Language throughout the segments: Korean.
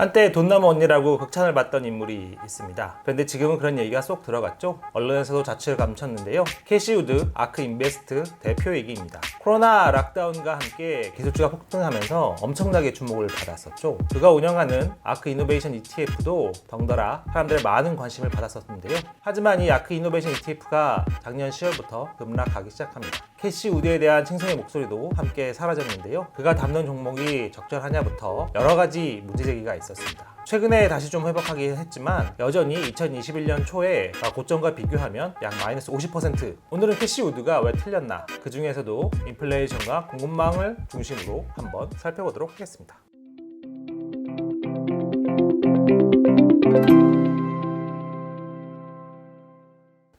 한때 돈나무 언니라고 극찬을 받던 인물이 있습니다. 그런데 지금은 그런 얘기가 쏙 들어갔죠. 언론에서도 자취를 감췄는데요. 캐시우드 아크 인베스트 대표 얘기입니다. 코로나 락다운과 함께 기술주가 폭등하면서 엄청나게 주목을 받았었죠. 그가 운영하는 아크 이노베이션 ETF도 덩달아 사람들의 많은 관심을 받았었는데요. 하지만 이 아크 이노베이션 ETF가 작년 10월부터 급락하기 시작합니다. 캐시우드에 대한 칭송의 목소리도 함께 사라졌는데요. 그가 담는 종목이 적절하냐부터 여러 가지 문제 제기가 있 었습니다. 최근에 다시 좀 회복하긴 했지만 여전히 2021년 초에 고점과 비교하면 약 마이너스 50% 오늘은 캐시우드가 왜 틀렸나 그 중에서도 인플레이션과 공급망을 중심으로 한번 살펴보도록 하겠습니다.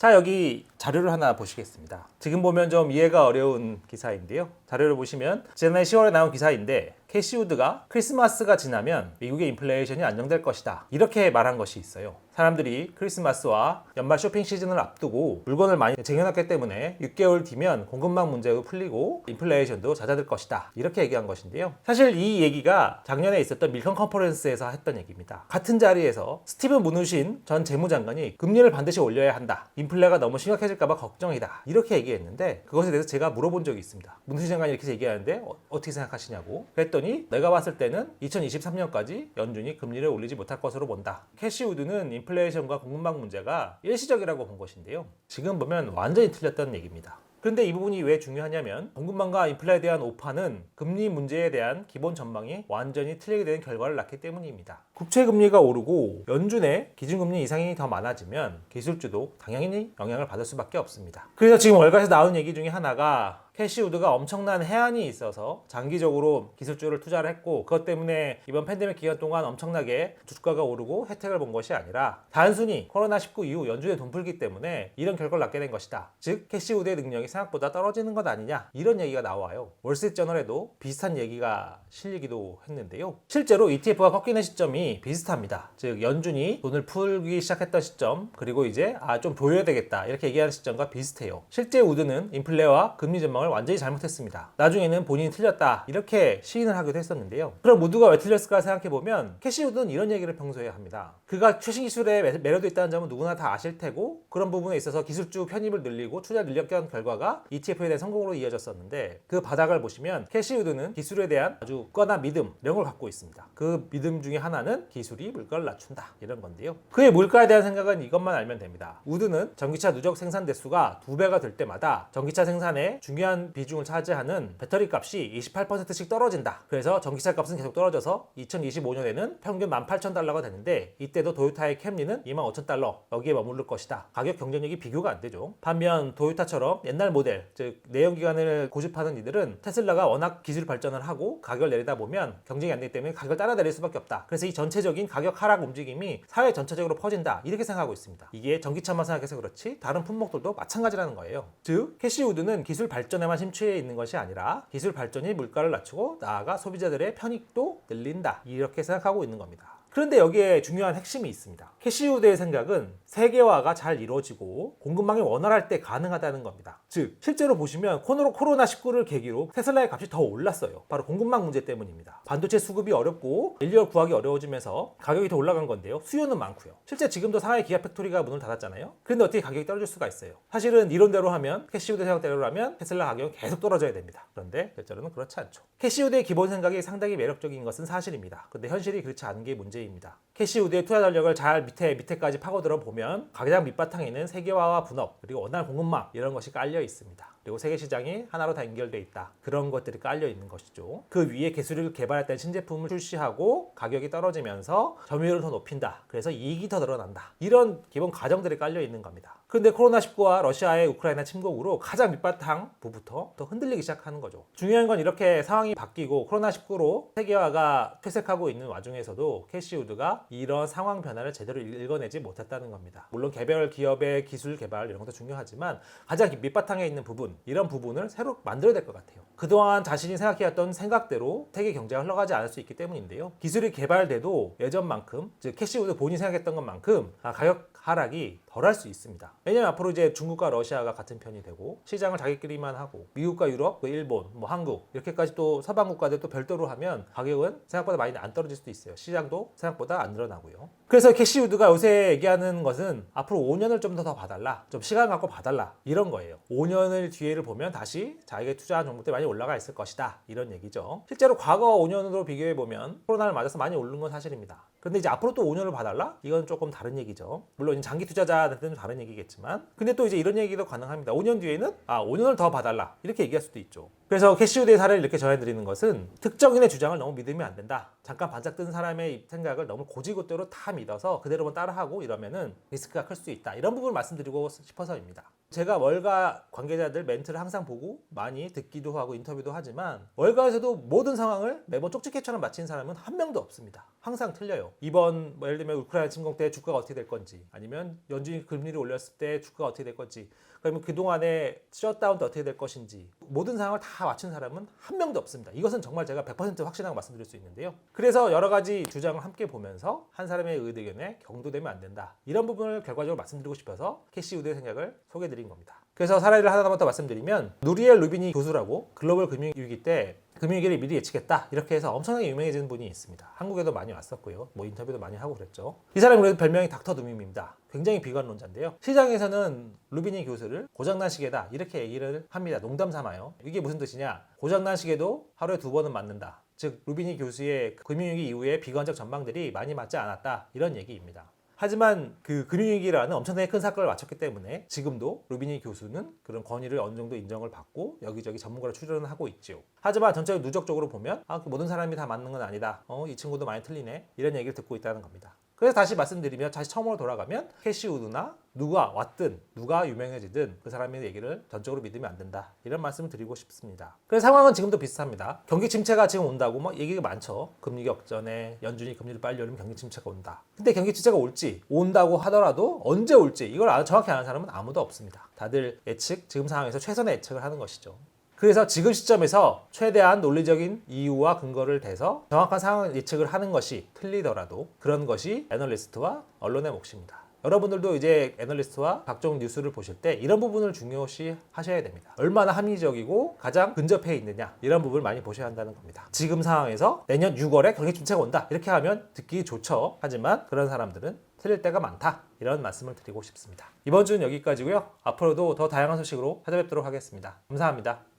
자 여기 자료를 하나 보시겠습니다. 지금 보면 좀 이해가 어려운 기사인데요. 자료를 보시면 지난해 10월에 나온 기사인데 캐시우드가 크리스마스가 지나면 미국의 인플레이션이 안정될 것이다. 이렇게 말한 것이 있어요. 사람들이 크리스마스와 연말 쇼핑 시즌을 앞두고 물건을 많이 쟁여놨기 때문에 6개월 뒤면 공급망 문제도 풀리고 인플레이션도 잦아들 것이다. 이렇게 얘기한 것인데요. 사실 이 얘기가 작년에 있었던 밀컨 컨퍼런스에서 했던 얘기입니다. 같은 자리에서 스티븐 무누신 전 재무장관이 금리를 반드시 올려야 한다. 인플레가 너무 심각해질까봐 걱정이다. 이렇게 얘기했는데 그것에 대해서 제가 물어본 적이 있습니다. 무누신 장관이 이렇게 얘기하는데 어, 어떻게 생각하시냐고. 그랬더니 내가 봤을 때는 2023년까지 연준이 금리를 올리지 못할 것으로 본다. 캐시우드는 인플레 이션과 공급망 문제가 일시적이라고 본 것인데요. 지금 보면 완전히 틀렸다는 얘기입니다. 그런데 이 부분이 왜 중요하냐면 공급망과 인플레에 대한 오파는 금리 문제에 대한 기본 전망이 완전히 틀리게 되는 결과를 낳기 때문입니다. 국채 금리가 오르고 연준의 기준금리 이상이 더 많아지면 기술주도 당연히 영향을 받을 수밖에 없습니다. 그래서 지금 월가에서 나온 얘기 중에 하나가 캐시우드가 엄청난 해안이 있어서 장기적으로 기술주를 투자를 했고 그것 때문에 이번 팬데믹 기간 동안 엄청나게 주가가 오르고 혜택을 본 것이 아니라 단순히 코로나19 이후 연준의 돈 풀기 때문에 이런 결과를 낳게 된 것이다. 즉 캐시우드의 능력이 생각보다 떨어지는 것 아니냐 이런 얘기가 나와요. 월스트리트저널에도 비슷한 얘기가 실리기도 했는데요. 실제로 ETF가 꺾이는 시점이 비슷합니다. 즉 연준이 돈을 풀기 시작했던 시점 그리고 이제 아좀 보여야 되겠다 이렇게 얘기하는 시점과 비슷해요. 실제 우드는 인플레와 금리 전망을 완전히 잘못했습니다. 나중에는 본인이 틀렸다 이렇게 시인을 하기도 했었는데요. 그럼 우드가 왜 틀렸을까 생각해 보면 캐시 우드는 이런 얘기를 평소에 합니다. 그가 최신 기술에 매- 매료돼 있다는 점은 누구나 다 아실 테고 그런 부분에 있어서 기술주 편입을 늘리고 투자를 늘렸던 결과가 ETF에 대한 성공으로 이어졌었는데 그 바닥을 보시면 캐시 우드는 기술에 대한 아주 굳건한 믿음 이런 걸 갖고 있습니다. 그 믿음 중에 하나는 기술이 물가를 낮춘다 이런 건데요. 그의 물가에 대한 생각은 이것만 알면 됩니다. 우드는 전기차 누적 생산 대수가 두 배가 될 때마다 전기차 생산에 중요한 비중을 차지하는 배터리 값이 28%씩 떨어진다. 그래서 전기차 값은 계속 떨어져서 2025년에는 평균 18,000달러가 되는데 이때도 도요타의 캠리는 25,000달러 여기에 머무를 것이다. 가격 경쟁력이 비교가 안 되죠. 반면 도요타처럼 옛날 모델 즉 내연 기관을 고집하는 이들은 테슬라가 워낙 기술 발전을 하고 가격을 내리다 보면 경쟁이 안 되기 때문에 가격을 따라 내릴 수밖에 없다. 그래서 이 전체적인 가격 하락 움직임이 사회 전체적으로 퍼진다. 이렇게 생각하고 있습니다. 이게 전기차만 생각해서 그렇지 다른 품목들도 마찬가지라는 거예요. 즉 캐시우드는 기술 발전에만 심취해 있는 것이 아니라 기술 발전이 물가를 낮추고 나아가 소비자들의 편익도 늘린다. 이렇게 생각하고 있는 겁니다. 그런데 여기에 중요한 핵심이 있습니다. 캐시우드의 생각은 세계화가 잘 이루어지고 공급망이 원활할 때 가능하다는 겁니다. 즉 실제로 보시면 코로나 코로나 19를 계기로 테슬라의 값이 더 올랐어요. 바로 공급망 문제 때문입니다. 반도체 수급이 어렵고 인력을 구하기 어려워지면서 가격이 더 올라간 건데요. 수요는 많고요. 실제 지금도 상하이 기아 팩토리가 문을 닫았잖아요. 그런데 어떻게 가격이 떨어질 수가 있어요? 사실은 이론대로 하면 캐시우드 생각대로라면 테슬라 가격은 계속 떨어져야 됩니다. 그런데 실제로는 그렇지 않죠. 캐시우드의 기본 생각이 상당히 매력적인 것은 사실입니다. 근데 현실이 그렇지 않은 게 문제 입니다. 캐시우드의 투자 전략을 잘 밑에 밑에까지 파고들어 보면 가장 밑바탕에는 세계화와 분업 그리고 원활 공급망 이런 것이 깔려 있습니다. 그리고 세계 시장이 하나로 다 연결돼 있다. 그런 것들이 깔려 있는 것이죠. 그 위에 기술을 개발했던 신제품을 출시하고 가격이 떨어지면서 점유율을 더 높인다. 그래서 이익이 더 늘어난다. 이런 기본 가정들이 깔려 있는 겁니다. 그런데 코로나19와 러시아의 우크라이나 침공으로 가장 밑바탕 부부터 더 흔들리기 시작하는 거죠. 중요한 건 이렇게 상황이 바뀌고 코로나19로 세계화가 퇴색하고 있는 와중에서도 캐시우드가 이런 상황 변화를 제대로 읽어내지 못했다는 겁니다. 물론 개별 기업의 기술 개발 이런 것도 중요하지만 가장 밑바탕에 있는 부분 이런 부분을 새로 만들어야 될 것 같아요. 그동안 자신이 생각해왔던 생각대로 세계 경제가 흘러가지 않을 수 있기 때문인데요. 기술이 개발돼도 예전만큼 즉 캐시우드 본인이 생각했던 것만큼 아, 가격 하락이 덜 할 수 있습니다. 왜냐면 앞으로 이제 중국과 러시아가 같은 편이 되고 시장을 자기끼리만 하고 미국과 유럽, 그 일본, 뭐 한국 이렇게까지 또 서방 국가들 또 별도로 하면 가격은 생각보다 많이 안 떨어질 수도 있어요. 시장도 생각보다 안 늘어나고요. 그래서 캐시우드가 요새 얘기하는 것은 앞으로 5년을 좀 더 더 봐달라, 좀 시간 갖고 봐달라 이런 거예요. 5년을 뒤에를 보면 다시 자기가 투자한 종목들이 많이 올라가 있을 것이다 이런 얘기죠. 실제로 과거 5년으로 비교해 보면 코로나를 맞아서 많이 오른 건 사실입니다. 그런데 이제 앞으로 또 5년을 봐달라? 이건 조금 다른 얘기죠. 물론 장기 투자자 한테는 다른 얘기겠지만, 근데 또 이제 이런 얘기도 가능합니다. 5년 뒤에는 아 5년을 더 봐달라 이렇게 얘기할 수도 있죠. 그래서 캐시우드의 사례를 이렇게 전해드리는 것은 특정인의 주장을 너무 믿으면 안 된다. 잠깐 반짝 뜬 사람의 생각을 너무 고지고대로 다 믿어서 그대로만 따라하고 이러면은 리스크가 클 수 있다. 이런 부분을 말씀드리고 싶어서입니다. 제가 월가 관계자들 멘트를 항상 보고 많이 듣기도 하고 인터뷰도 하지만 월가에서도 모든 상황을 매번 쪽집게처럼 맞힌 사람은 한 명도 없습니다. 항상 틀려요. 이번 뭐 예를 들면 우크라이나 침공 때 주가가 어떻게 될 건지 아니면 연준이 금리를 올렸을 때 주가가 어떻게 될 건지 그러면 그동안에 셧다운 때 어떻게 될 것인지 모든 상황을 다 맞춘 사람은 한 명도 없습니다. 이것은 정말 제가 100% 확신하고 말씀드릴 수 있는데요. 그래서 여러 가지 주장을 함께 보면서 한 사람의 의견에 경도되면 안 된다. 이런 부분을 결과적으로 말씀드리고 싶어서 캐시 우드의 생각을 소개드린 겁니다. 그래서 사례를 하나만 더 말씀드리면 누리엘 루비니 교수라고 글로벌 금융위기 때 금융위기를 미리 예측했다 이렇게 해서 엄청나게 유명해진 분이 있습니다. 한국에도 많이 왔었고요. 뭐 인터뷰도 많이 하고 그랬죠. 이 사람이 그래도 별명이 닥터 누밈입니다. 굉장히 비관론자인데요. 시장에서는 루비니 교수를 고장난 시계다 이렇게 얘기를 합니다. 농담 삼아요. 이게 무슨 뜻이냐? 고장난 시계도 하루에 두 번은 맞는다. 즉 루비니 교수의 금융위기 이후에 비관적 전망들이 많이 맞지 않았다 이런 얘기입니다. 하지만 그 금융위기라는 엄청나게 큰 사건을 맞췄기 때문에 지금도 루비니 교수는 그런 권위를 어느 정도 인정을 받고 여기저기 전문가로 출연을 하고 있지요. 하지만 전체적으로 누적적으로 보면 아, 그 모든 사람이 다 맞는 건 아니다. 어, 이 친구도 많이 틀리네. 이런 얘기를 듣고 있다는 겁니다. 그래서 다시 말씀드리면 다시 처음으로 돌아가면 캐시우드나 누가 왔든 누가 유명해지든 그 사람의 얘기를 전적으로 믿으면 안 된다 이런 말씀을 드리고 싶습니다. 그래서 상황은 지금도 비슷합니다. 경기 침체가 지금 온다고 뭐 얘기가 많죠. 금리 격전에 연준이 금리를 빨리 올리면 경기 침체가 온다. 근데 경기 침체가 올지 온다고 하더라도 언제 올지 이걸 아- 정확히 아는 사람은 아무도 없습니다. 다들 예측 지금 상황에서 최선의 예측을 하는 것이죠. 그래서 지금 시점에서 최대한 논리적인 이유와 근거를 대서 정확한 상황 예측을 하는 것이 틀리더라도 그런 것이 애널리스트와 언론의 몫입니다. 여러분들도 이제 애널리스트와 각종 뉴스를 보실 때 이런 부분을 중요시 하셔야 됩니다. 얼마나 합리적이고 가장 근접해 있느냐 이런 부분을 많이 보셔야 한다는 겁니다. 지금 상황에서 내년 6월에 경기 침체가 온다 이렇게 하면 듣기 좋죠. 하지만 그런 사람들은 틀릴 때가 많다 이런 말씀을 드리고 싶습니다. 이번 주는 여기까지고요. 앞으로도 더 다양한 소식으로 찾아뵙도록 하겠습니다. 감사합니다.